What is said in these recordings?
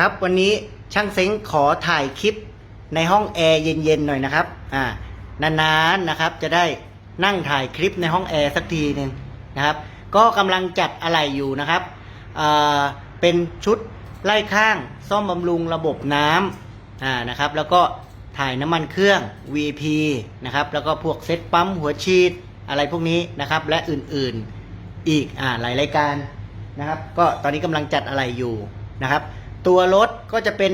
ครับวันนี้ช่างเซ้งขอถ่ายคลิปในห้องแอร์เย็นๆหน่อยนะครับอ่านานๆนะครับจะได้นั่งถ่ายคลิปในห้องแอร์สักทีหนึ่งนะครับ ก็กำลังจัดอะไหล่อยู่นะครับอ่าเป็นชุดไล่ข้างซ่อมบำรุงระบบน้ำอ่านะครับ แล้วก็ถ่ายน้ำมันเครื่อง VP นะครับแล้วก็พวกเซ็ตปั๊มหัวฉีดอะไรพวกนี้นะครับ และอื่นๆอีกอ่าหลายรายการนะครับ ก็ตอนนี้กำลังจัดอะไรอยู่นะครับ ตัวรถก็จะเป็น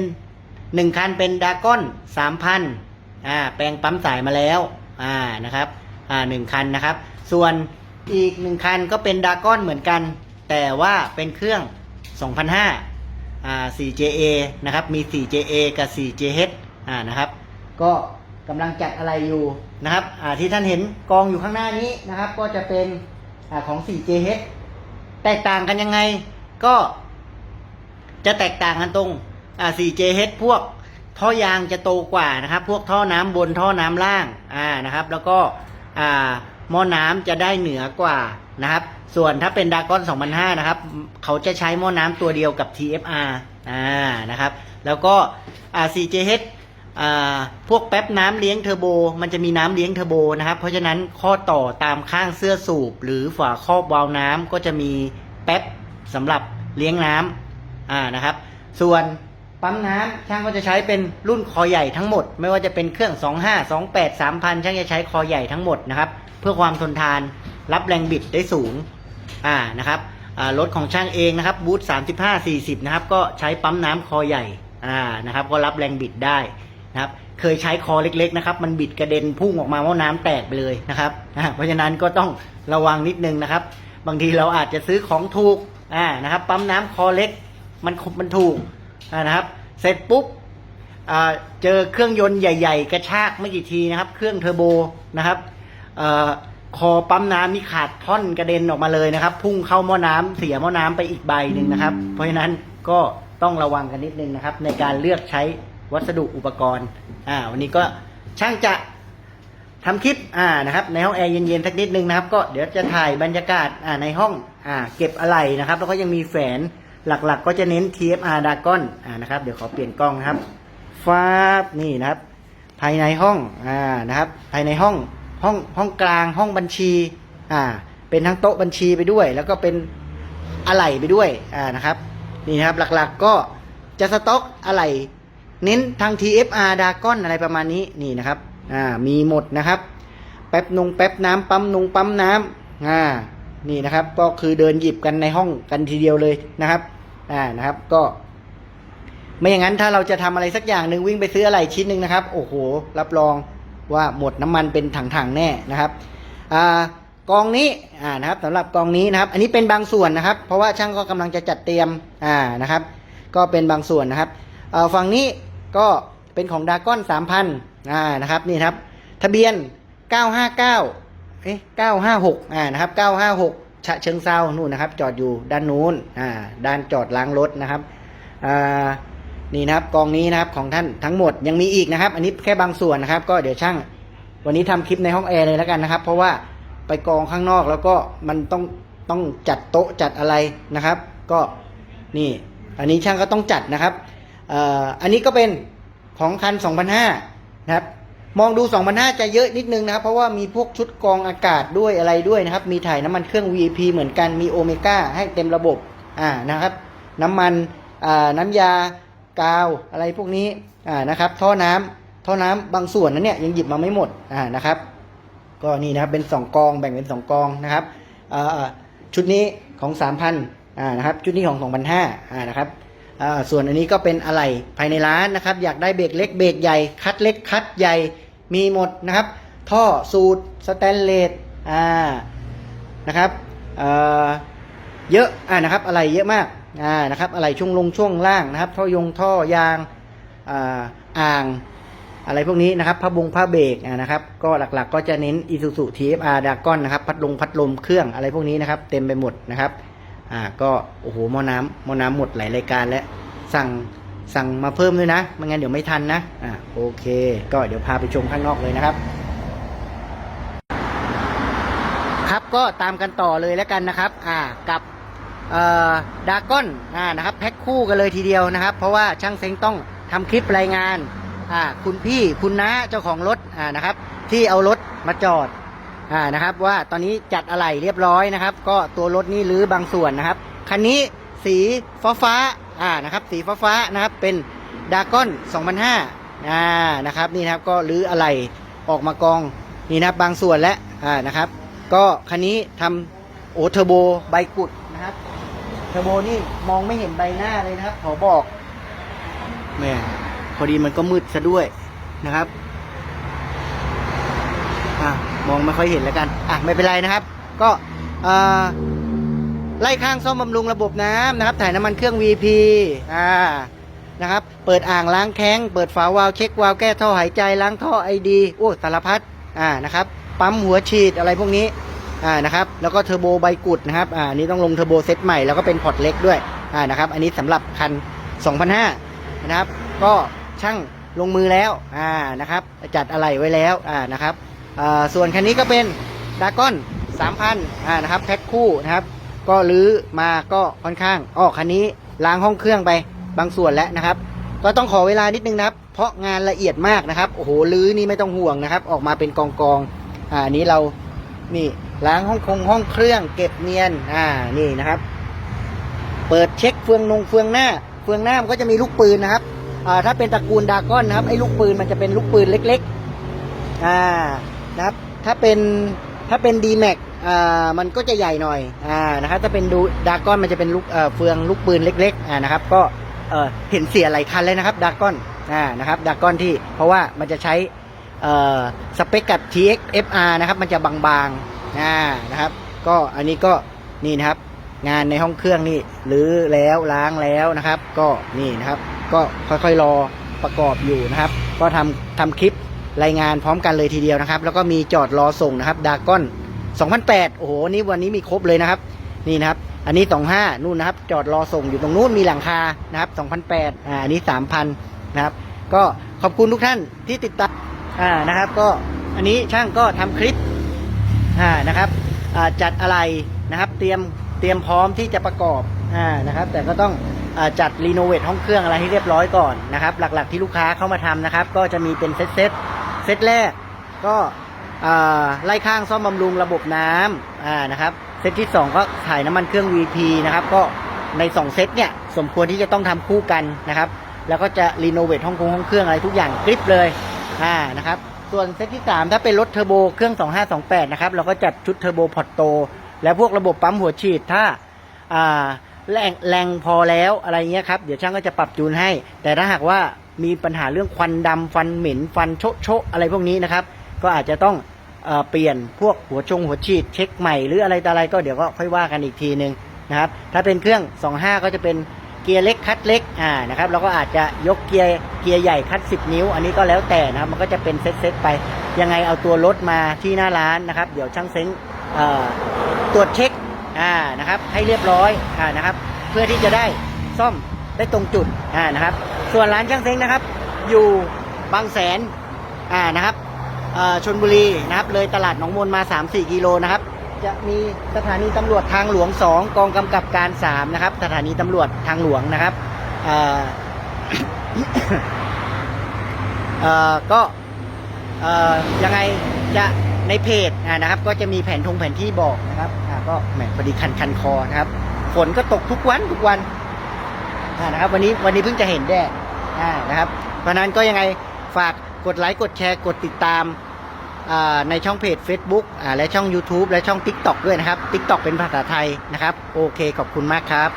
1 คันเป็นดากอน3,000อ่าแปลงปั๊มสายมาแล้วอ่านะครับอ่าหนึ่งคันนะครับ ส่วนอีก 1 คันก็เป็นดากอนเหมือนกัน แต่ว่าเป็นเครื่อง 2,500อ่า 4JA นะครับมี 4JA กับ 4JH อ่านะครับ ก็กำลังจัดอะไรอยู่นะครับอ่าที่ท่านเห็นกองอยู่ข้างหน้านี้นะครับ ก็จะเป็นอาของ 4JH แตกต่างกันยังไงก็ จะแตกต่างกันตรงอ่า 4JH พวกท่อยางจะโตกว่านะครับ พวกท่อน้ำบนท่อน้ำล่างอ่านะครับ แล้วก็อ่าหม้อน้ำจะได้เหนือกว่านะครับ ส่วนถ้าเป็นดากอน2005 นะครับ เขาจะใช้หม้อน้ำตัวเดียวกับ TFR อ่านะครับ แล้วก็อ่า 4JH อ่าพวกแป๊บน้ำเลี้ยงเทอร์โบ มันจะมีน้ำเลี้ยงเทอร์โบนะครับ เพราะฉะนั้นข้อต่อตามข้างเสื้อสูบ หรือฝาครอบวาล์วน้ำก็จะมีแป๊บสำหรับเลี้ยงน้ำ อ่านะครับ ส่วนปั๊มน้ำช่างก็จะใช้เป็นรุ่นคอใหญ่ทั้งหมด ไม่ว่าจะเป็นเครื่อง 25 28 3000 ช่างจะใช้คอใหญ่ทั้งหมดนะครับ เพื่อความทนทานรับแรงบิดได้สูงอ่านะครับรถของช่างเองนะครับบูท35 40 นะครับ ก็ใช้ปั๊มน้ำคอใหญ่อ่านะครับ ก็รับแรงบิดได้นะครับ เคยใช้คอเล็กๆนะครับ มันบิดกระเด็นพุ่งออกมาว่าน้ำแตกไปเลยนะครับเพราะฉะนั้นก็ต้องระวังนิดนึงนะครับ บางทีเราอาจจะซื้อของถูกอ่านะครับ ปั๊มน้ำคอเล็ก มันมันถูกนะครับ เสร็จปุ๊บเจอเครื่องยนต์ใหญ่ ๆ กระชากไม่กี่ทีนะครับ เครื่องเทอร์โบนะครับอคอปั๊มน้ำนี่ขาดท่อนกระเด็นออกมาเลยนะครับ พุ่งเข้าหม้อน้ำเสียหม้อน้ำไปอีกใบหนึ่งนะครับ เพราะฉะนั้นก็ต้องระวังกันนิดนึงนะครับ ในการเลือกใช้วัสดุอุปกรณ์อ่าวันนี้ก็ช่างจะทำคลิปอ่านะครับ ในห้องแอร์เย็นๆสักนิดนึงนะครับ ก็เดี๋ยวจะถ่ายบรรยากาศอ่าในห้องอ่าเก็บอะไหล่นะครับ แล้วก็ยังมีแฝน หลักๆก็จะเน้น TFR d a g o n อ่านะครับ เดี๋ยวขอเปลี่ยนกล้องนะครับฟาบนี่นะครับ ภายในห้องอ่านะครับ ภายในห้องห้องห้องกลางห้องบัญชีอ่าเป็นทั้งโต๊ะบัญชีไปด้วย แล้วก็เป็นอะไหล่ไปด้วยอ่านะครับนี่นะครับหลักๆก็จะสต็อกอะไหล่เน้นทาง TFR d a g o n อะไรประมาณนี้นี่นะครับอ่ามีหมดนะครับ แป๊บนงแป๊บน้ำปั๊มนงปั๊มน้ำอ่านี่นะครับ ก็คือเดินหยิบกันในห้องกันทีเดียวเลยนะครับ อ่านะครับ ก็ ไม่อย่างนั้นถ้าเราจะทำอะไรสักอย่างหนึ่งวิ่งไปซื้ออะไรชิ้นหนึ่งนะครับ โอ้โห รับรองว่าหมดน้ำมันเป็นถังๆแน่นะครับอ่ากองนี้อ่านะครับสำหรับกองนี้นะครับ อันนี้เป็นบางส่วนนะครับ เพราะว่าช่างก็กำลังจะจัดเตรียมอ่านะครับ ก็เป็นบางส่วนนะครับเอ่อฝั่งนี้ก็เป็นของดากอน3,000อ่านะครับนี่ครับ ทะเบียน 959เอ๊ะ956อ่านะครับ956 ฉะเชิงเซานู่นนะครับ จอดอยู่ด้านนู้นอ่าด้านจอดล้างรถนะครับอ่านี่นะครับกองนี้นะครับของท่านทั้งหมดยังมีอีกนะครับ อันนี้แค่บางส่วนนะครับ ก็เดี๋ยวช่าง วันนี้ทำคลิปในห้องแอร์เลยแล้วกันนะครับ เพราะว่าไปกองข้างนอกแล้วก็มันต้องต้องจัดโต๊ะจัดอะไรนะครับ ก็นี่ อันนี้ช่างก็ต้องจัดนะครับอ่ออันนี้ก็เป็นของคัน2,500นะครับ มองดู2,500จะเยอะนิดนึงนะครับ เพราะว่ามีพวกชุดกองอากาศด้วยอะไรด้วยนะครับ มีถ่ายน้ำมันเครื่อง VP เหมือนกันมีโอเมก้าให้เต็มระบบอ่านะครับ น้ำมันอ่าน้ำยากาวอะไรพวกนี้อ่านะครับ ท่อน้ำท่อน้ำบางส่วนนั้นเนี่ยยังหยิบมาไม่หมดอ่านะครับ ก็นี่นะครับเป็น 2 กองแบ่งเป็น 2 กองนะครับอ่าชุดนี้ของ 3,000อ่านะครับชุดนี้ของ 2,500อ่านะครับอ่าส่วนอันนี้ก็เป็นอะไหล่ภายในร้านนะครับ อยากได้เบรกเล็กเบรกใหญ่คัดเล็กคัดใหญ่ มีหมดนะครับ ท่อสูตรสแตนเลสอ่านะครับเอ่อเยอะอ่านะครับอะไรเยอะมากอ่านะครับอะไรช่วงลงช่วงล่างนะครับ ท่อยงท่อยางอ่าอ่างอะไรพวกนี้นะครับผ้าบงผ้าเบรกอ่านะครับ ก็หลักๆ ก็จะเน้น Isuzu TFR Dragon นะครับ พัดลมพัดลมเครื่องอะไรพวกนี้นะครับ เต็มไปหมดนะครับ อ่า ก็โอ้โหหม้อน้ำหม้อน้ำหมดหลายรายการแล้วสั่ง สั่งมาเพิ่มด้วยนะไม่งั้นเดี๋ยวไม่ทันนะอ่าโอเค ก็เดี๋ยวพาไปชมข้างนอกเลยนะครับ ครับก็ตามกันต่อเลยแล้วกันนะครับ อ่ากับดากอนนะครับแพ็คคู่กันเลยทีเดียวนะครับ เพราะว่าช่างเซ้งต้องทำคลิปรายงานอ่าคุณพี่คุณน้าเจ้าของรถอ่านะครับ ที่เอารถมาจอดอ่านะครับ ว่าตอนนี้จัดอะไหล่เรียบร้อยนะครับ ก็ตัวรถนี่รื้อบางส่วนนะครับคันนี้สีฟ้าฟ้า อ่านะครับสีฟ้าฟ้าๆนะครับเป็นดากอน2005อ่านะครับนี่นะครับก็รื้ออะไหล่ออกมากองนี่นะครับบางส่วนแล้วอ่านะครับ ก็คันนี้ทำโอเทอร์โบใบกุดนะครับเทอร์โบนี่มองไม่เห็นใบหน้าเลยนะครับ ขอบอกแม่พอดีมันก็มืดซะด้วยนะครับอะมองไม่ค่อยเห็นแล้วกันอะไม่เป็นไรนะครับ ก็เอ่อ ไล่ข้างซ่อมบำรุงระบบน้ำนะครับ ถ่ายน้ำมันเครื่อง VP อ่านะครับ เปิดอ่างล้างแข้งเปิดฝาวาล์วเช็ควาล์วแก้ท่อหายใจล้างท่อไอดีโอ้สารพัดอ่านะครับ ปั๊มหัวฉีดอะไรพวกนี้อ่านะครับแล้วก็เทอร์โบใบกุดนะครับอ่านี้ต้องลงเทอร์โบเซตใหม่แล้วก็เป็นพอร์ตเล็กด้วยอ่านะครับ อันนี้สำหรับคัน2,500นะครับ ก็ช่างลงมือแล้วอ่านะครับ จัดอะไหล่ไว้แล้วอ่านะครับอ่าส่วนคันนี้ก็เป็นดากอน3,000อ่านะครับแพ็คคู่นะครับ ก็รื้อมาก็ค่อนข้างอ้อคันนี้ล้างห้องเครื่องไปบางส่วนแล้วนะครับ ก็ต้องขอเวลานิดนึงนะครับ เพราะงานละเอียดมากนะครับโอ้โหรื้อนี่ไม่ต้องห่วงนะครับ ออกมาเป็นกองกองอ่านนี้เรานี่ล้างห้องคงห้องเครื่อง เก็บเนียนอ่านี่นะครับ เปิดเช็คเฟืองนงเฟืองหน้า เฟืองหน้ามันก็จะมีลูกปืนนะครับอ่าถ้าเป็นตระกูลดากอนนะครับไอ้ลูกปืนมันจะเป็นลูกปืนเล็ก ๆอ่านะครับ ถ้าเป็น ถ้าเป็น d m a x อ่ามันก็จะใหญ่หน่อยอ่านะครับถ้าเป็นดูดากอนมันจะเป็นลูกเอ่อเฟืองลูกปืนเล็กๆอ่านะครับก็เอ่อเห็นเสียหลายคันเลยนะครับดากอนอ่านะครับดากอนที่เพราะว่ามันจะใช้เอ่อสเปคกับ TX FR นะครับมันจะบางๆอ่านะครับก็อันนี้ก็นี่นะครับงานในห้องเครื่องนี่หรือแล้วล้างแล้วนะครับ ก็นี่นะครับ ก็ค่อยๆรอประกอบอยู่นะครับ ก็ทำทำคลิป รายงานพร้อมกันเลยทีเดียวนะครับ แล้วก็มีจอดรอส่งนะครับดากอน2008 โอ้โหนี่วันนี้มีครบเลยนะครับ นี่นะครับ อันนี้ 25 นู่นนะครับ จอดรอส่งอยู่ตรงนู้นมีหลังคานะครับ2008อ่าอันนี้ 3,000 นะครับ ก็ขอบคุณทุกท่านที่ติดตามอ่านะครับ ก็อันนี้ช่างก็ทำคลิปอ่านะครับอ่าจัดอะไรนะครับ เตรียมเตรียมพร้อมที่จะประกอบอ่านะครับ แต่ก็ต้องอ่าจัดรีโนเวทห้องเครื่องอะไรให้เรียบร้อยก่อนนะครับ หลักๆที่ลูกค้าเข้ามาทำนะครับ ก็จะมีเป็นเซตเซต เซตแรกก็ไล่ข้างซ่อมบำรุงระบบน้ำนะครับเซตที่ 2 ก็ถ่ายน้ำมันเครื่อง VP นะครับก็ใน 2 เซตเนี่ยสมควรที่จะต้องทำคู่กันนะครับ แล้วก็จะรีโนเวทห้องคงห้องเครื่องอะไรทุกอย่างกริปเลยอ่านะครับส่วนเซตที่ 3 ถ้าเป็นรถเทอร์โบเครื่อง 2528 นะครับเราก็จัดชุดเทอร์โบพอร์ตโต และพวกระบบปั๊มหัวฉีดถ้าอ่าแรงแรงพอแล้วอะไรเงี้ยครับ เดี๋ยวช่างก็จะปรับจูนให้ แต่ถ้าหากว่า มีปัญหาเรื่องควันดำฟันเหม็นฟันโชะโชะอะไรพวกนี้นะครับ ก็อาจจะต้องเอเปลี่ยนพวกหัวชงหัวฉีดเช็คใหม่หรืออะไรต่ออะไรก็เดี๋ยวก็ค่อยว่ากันอีกทีหนึ่งนะครับ ถ้าเป็นเครื่อง 25 ก็จะเป็นเกียร์เล็กคัดเล็กอ่านะครับเราก็อาจจะยกเกียร์เกียร์ใหญ่คัด 10 นิ้ว อันนี้ก็แล้วแต่นะครับมันก็จะเป็นเซตเซตไปยังไงเอาตัวรถมาที่หน้าร้านนะครับ เดี๋ยวช่างเซ้งตรวจเช็คอ่านะครับให้เรียบร้อยอ่านะครับ เพื่อที่จะได้ซ่อมได้ตรงจุดอ่านะครับ ส่วนร้านช่างเซ้งนะครับ อยู่บางแสนอ่านะครับชนบุรีนะครับเลยตลาดหนองมนมา 3-4 กิโลนะครับ จะมีสถานีตำรวจทางหลวง 2 กองกำกับการ 3 นะครับ สถานีตำรวจทางหลวงนะครับก็ยังไงจะในเพจอ่านะครับ ก็จะมีแผนทงแผนที่บอกนะครับก็แหมพอดีคันคันคอนะครับ ฝนก็ตกทุกวันทุกวัน อ่านะครับวันนี้วันนี้เพิ่งจะเห็นแดดอ่านะครับ เพราะนั้นก็ยังไงฝากกดไลค์กดแชร์กดติดตามในช่องเพจ Facebook และช่อง YouTube และช่อง TikTok ด้วยนะครับ TikTok เป็นภาษาไทยนะครับ โอเคขอบคุณมากครับ